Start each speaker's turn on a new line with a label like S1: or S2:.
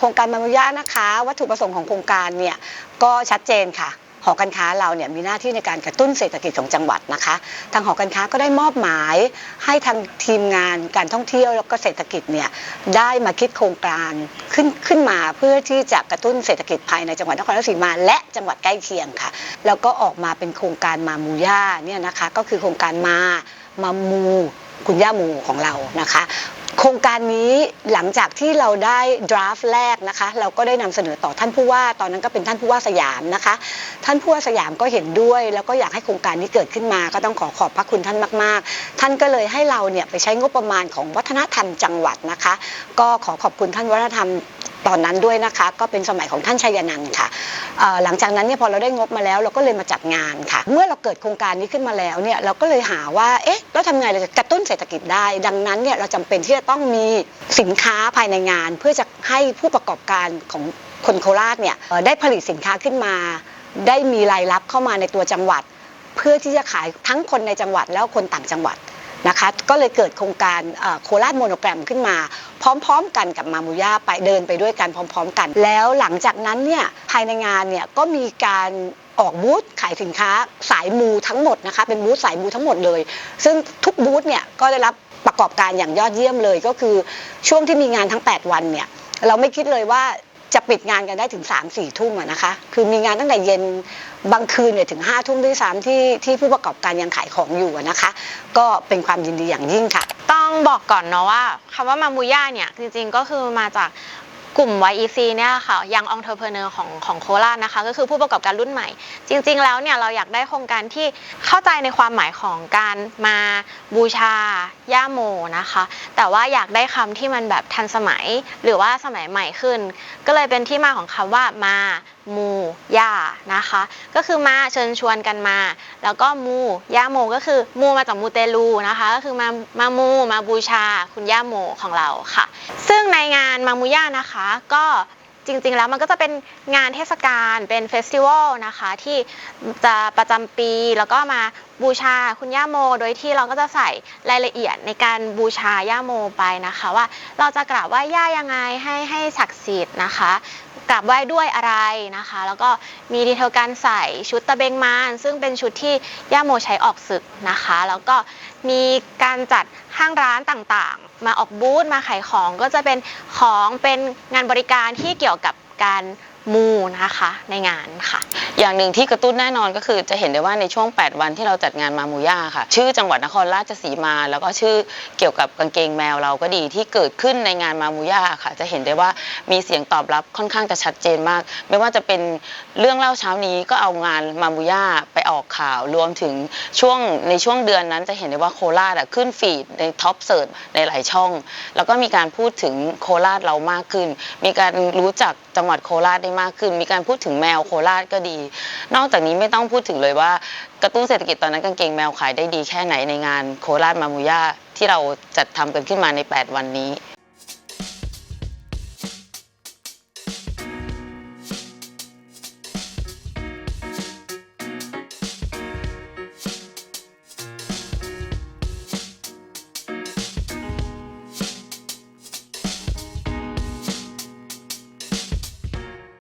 S1: โครงการมามุยะนะคะ วัตถุประสงค์ของโครงการเนี่ยก็ชัดเจนค่ะหอการค้าเราเนี่ยมีหน้าที่ในการกระตุ้นเศรษฐกิจของจังหวัดนะคะ ทางหอการค้าก็ได้มอบหมาย ให้ทางทีมงานการท่องเที่ยวแล้วก็เศรษฐกิจเนี่ยได้มาคิดโครงการขึ้นขึ้นมาเพื่อที่จะกระตุ้นเศรษฐกิจภายในจังหวัดนครราชสีมาและจังหวัดใกล้เคียงค่ะ แล้วก็ออกมาเป็นโครงการมามูย่าเนี่ยนะคะก็คือโครงการมามามูคุณย่ามูของเรานะคะ โครงการนี้หลังจากที่เราได้ดราฟต์แรกนะคะ เราก็ได้นำเสนอต่อท่านผู้ว่า ตอนนั้นก็เป็นท่านผู้ว่าสยามนะคะ ท่านผู้ว่าสยามก็เห็นด้วย แล้วก็อยากให้โครงการนี้เกิดขึ้นมา ก็ต้องขอขอบพระคุณท่านมาก ๆ ท่านก็เลยให้เราเนี่ยไปใช้งบประมาณของวัฒนธรรมจังหวัดนะคะ ก็ขอขอบคุณท่านวัฒนธรรม ตอนนั้นด้วยนะคะ ก็เป็นสมัยของท่านชัยนันท์ค่ะหลังจากนั้นเนี่ยพอเราได้งบมาแล้ว เราก็เลยมาจัดงานค่ะ เมื่อเราเกิดโครงการนี้ขึ้นมาแล้วเนี่ยเราก็เลยหาว่าเอ๊ะแล้วทำไงเราจะกระตุ้นเศรษฐกิจได้ ดังนั้นเนี่ยเราจำเป็นที่จะต้องมีสินค้าภายในงาน เพื่อจะให้ผู้ประกอบการของคนโคราชเนี่ยได้ผลิตสินค้าขึ้นมา ได้มีรายรับเข้ามาในตัวจังหวัด เพื่อที่จะขายทั้งคนในจังหวัดแล้วคนต่างจังหวัดนะคะก็เลยเกิดโครงการโคราชโมโนแกรมขึ้นมา พร้อม ๆ กันกับมามูย่าไปเดินไปด้วยกันพร้อม ๆ กัน แล้วหลังจากนั้นเนี่ยภายในงานเนี่ยก็มีการออกบูธขายสินค้าสายมูทั้งหมดนะคะเป็นบูธสายมูทั้งหมดเลย ซึ่งทุกบูธเนี่ยก็ได้รับประกอบการอย่างยอดเยี่ยมเลยก็คือช่วงที่มีงานทั้ง 8 วันเนี่ยเราไม่คิดเลยว่าจะปิดงานกันได้ถึง3 4ทุ่มนะคะ คือมีงานตั้งแต่เย็นบางคืนเนี่ยถึง5ทุ่มด้วยซ้ำที่ที่ผู้ประกอบการยังขายของอยู่นะคะ ก็เป็นความยินดีอย่างยิ่งค่ะ
S2: ต้องบอกก่อนเนาะว่าคำว่ามามูย่าเนี่ยจริงๆก็คือมาจาก กลุ่ม YEC เนี่ยค่ะยังองเทอร์เพเนอร์ของของโคราชนะคะ ก็คือผู้ประกอบการรุ่นใหม่ จริง ๆ แล้วเนี่ยเราอยากได้โครงการที่เข้าใจในความหมายของการมาบูชาย่าโมนะคะ แต่ว่าอยากได้คำที่มันแบบทันสมัยหรือว่าสมัยใหม่ขึ้น ก็เลยเป็นที่มาของคำว่ามามูย่านะคะ ก็คือมาเชิญชวนกันมา แล้วก็มูย่าโมก็คือมูมาจากมูเตลูนะคะ ก็คือมามามูมาบูชาคุณย่าโมของเราค่ะ ซึ่ง ในงานมามุย่านะคะ ก็จริงๆแล้วมันก็จะเป็นงานเทศกาลเป็นเฟสติวัลนะคะ ที่จะประจำปีแล้วก็มาบูชาคุณย่าโม โดยที่เราก็จะใส่รายละเอียดในการบูชาย่าโมไปนะคะ ว่าเราจะกราบไหว้ย่ายังไงให้ให้ศักดิ์สิทธิ์นะคะ กราบไหว้ด้วยอะไรนะคะ แล้วก็มีดีเทลการใส่ชุดตะเบงมานซึ่งเป็นชุดที่ย่าโมใช้ออกศึกนะคะ แล้วก็มีการจัดห้างร้านต่างๆ มาออกบูธมาขายของก็จะเป็นของเป็นงานบริการที่เกี่ยวกับการมูนะคะในงานค่ะ
S3: อย่างหนึ่งที่กระตุ้นแน่นอนก็คือจะเห็นได้ว่าในช่วง 8 วันที่เราจัดงานมามูย่าค่ะ ชื่อจังหวัดนครราชสีมา แล้วก็ชื่อเกี่ยวกับกางเกงแมวเราก็ดีที่เกิดขึ้นในงานมามูย่าค่ะ จะเห็นได้ว่ามีเสียงตอบรับค่อนข้างจะชัดเจนมาก ไม่ว่าจะเป็นเรื่องเล่าเช้านี้ก็เอางานมามูย่าไปออกข่าวรวมถึงช่วงในช่วงเดือนนั้นจะเห็นได้ว่าโคราชขึ้นฟีดในท็อปเสิร์ชในหลายช่อง แล้วก็มีการพูดถึงโคราชเรามากขึ้น มีการรู้จัก จังหวัดโคราชได้มากขึ้น มีการพูดถึงแมวโคราชก็ดี นอกจากนี้ไม่ต้องพูดถึงเลยว่า กระตุ้นเศรษฐกิจตอนนั้นกางเกงแมวขายได้ดีแค่ไหนในงานโคราชมามูย่าที่เราจัดทำกันขึ้นมาใน 8 วันนี้